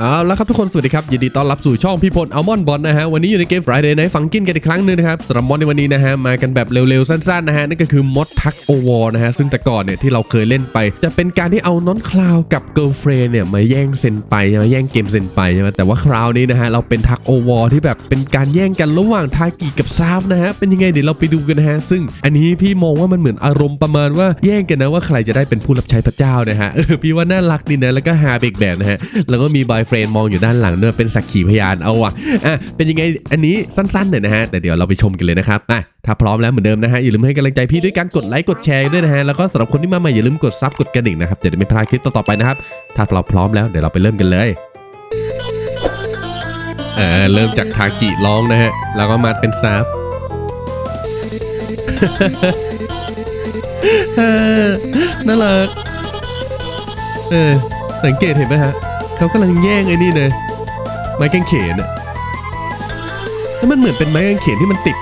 เอาละครับทุกคนสวัสดีครับยินดีต้อนรับสู่ช่องพี่พลอัลมอนบอลนะฮะวันนี้อยู่ในเกม Friday Night Funkin กันอีกครั้งหนึงนะครับสำหรับมอดในวันนี้นะฮะมากันแบบเร็วๆสั้นๆนะฮะนั่นก็คือมอดทักโอวอนะฮะซึ่งแต่ก่อนเนี่ยที่เราเคยเล่นไป จะเป็นการที่เอาน้อนคลาวกับเกิ l ลเฟรนเนี่ยมาแย่งเซนไปมาแย่งเกมเซนไปใช่ไหมแต่ว่าคราวนี้นะฮะเราเป็นทักโอวอที่แบบเป็นการแย่งกันระหว่างทากิกับซาฟนะฮะเป็นยังไงเดี๋ยวเราไปดูกันนะฮะซึ่งอันนี้พี่มองว่ามันเหมือนอารมณ์ประมาณว่าแย่งกันนะว่าใครจะได้เป็นผู้รับใช้พระเจ้านะฮะพี่ว่าน่ารักดีนะแล้วก็ฮาเบกแบบนะฮะแล้วก็มีบอยเฟรนมองอยู่ด้านหลังด้วยเป็นสักขีพยานเอาว่ะอะเป็นยังไงอันนี้สั้นๆหน่อยนะฮะแต่เดี๋ยวเราไปชมกันเลยนะครับอะถ้าพร้อมแล้วเหมือนเดิมนะฮะอย่าลืมให้กำลังใจพี่ด้วยการกดไลค์กดแชร์ด้วยนะฮะแล้วก็สำหรับคนที่มาใหม่อย่าลืมกดซับกดกระดิ่งนะครับจะได้ไม่พลาดคลิปต่อๆไปนะครับถ้าเราพร้อมแล้วเดี๋ยวเราไปเริ่มกันเลยเออเริ่มจากทากิร้องนะฮะแล้วก็มาเป็นซาฟน่ารักเออสังเกตเห็นไหมฮะ เขากำลังแย่งไอ้นี่เลยไม้กางเขนอะแล้วมันเหมือนเป็นไม้กางเขนที่มันติด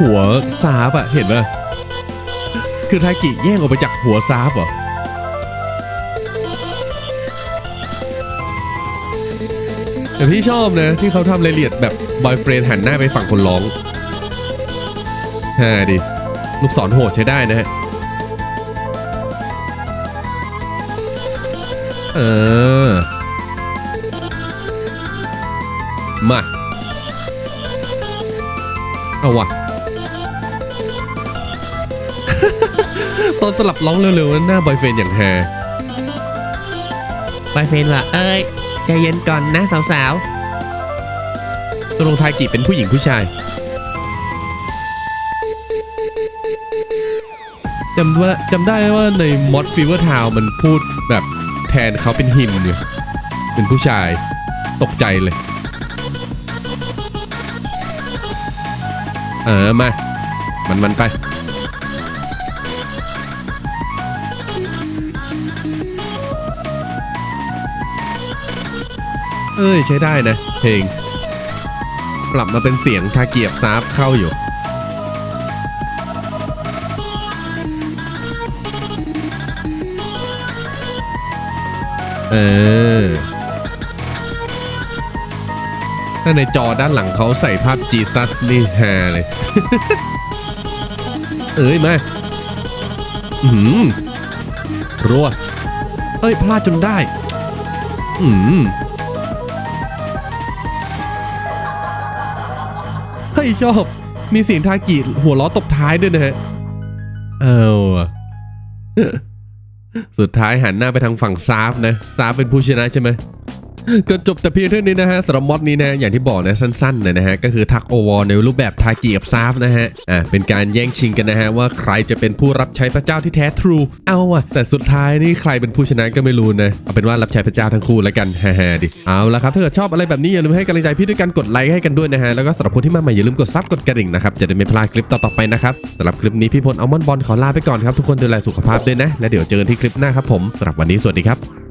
หัวซาบอะเห็นปะคือทากิแย่งออกไปจากหัวซาบเหรอแต่พี่ชอบนะที่เขาทำรายละเอียดแบบบอยเฟรนหันหน้าไปฝั่งคนร้องฮ่าดิ ลูกศรโหดใช้ได้นะฮะ เออ มา เอาวะตอนสลับร้องเร็วๆนั้นหน้าบอยเฟรนอย่างแฮบอยเฟรนว่ะเอ้ยใจเย็นก่อนนะสาวๆตกลงทากิเป็นผู้หญิงผู้ชายจำว่าจำได้ว่าในมอดฟีเวอร์ทาวมันพูดแบบแทนเขาเป็นฮิมเนี่ยเป็นผู้ชายตกใจเลย เออมา มันมันไปเอ้ยใช้ได้นะ เพลง ปรับมาเป็นเสียงทาเกียบซาฟเข้าอยู่ เออ ถ้าในจอด้านหลังเขาใส่ภาพจีซัสนี่ฮเลย เอ้ยมาอืมรัวเอ้ยพลาดจนได้ อืมเฮ้ยชอบ มีเสียงทากิหัวล้อตบท้ายด้วยนะฮะ เอาอสุดท้ายหันหน้าไปทางฝั่งซาฟนะ ซาฟเป็นผู้ชนะใช่ไหม ก็จบแต่เพียงเท่านี้นะฮะสำหรับมอดนี้นะอย่างที่บอกนะสั้นๆเลยนะฮะก็คือทักโอวอในรูปแบบทากีกับซาฟนะฮะอ่าเป็นการแย่งชิงกันนะฮะว่าใครจะเป็นผู้รับใช้พระเจ้าที่แท้ทรูเอาอะแต่สุดท้ายนี่ใครเป็นผู้ชนะก็ไม่รู้นะเอาเป็นว่ารับใช้พระเจ้าทั้งคู่แล้วกันฮ่าๆดิเอาละครับถ้าเกิดชอบอะไรแบบนี้อย่าลืมให้กำลังใจพี่ด้วยการกดไลค์ให้กันด้วยนะฮะแล้วก็สำหรับคนที่มาใหม่อย่าลืมกดซับกดกระดิ่งนะครับจะได้ไม่พลาดคลิปต่อๆไปนะครับสำหรับคลิปนี้พี่พลอัลมอนบอลขอลาไปก่อนครับทุกคนดูแลสุขภาพด้วยนะและเดี๋ยวเจอกันที่คลิปหน้าครับผมสำหรับวันนี้สวัสดีครับ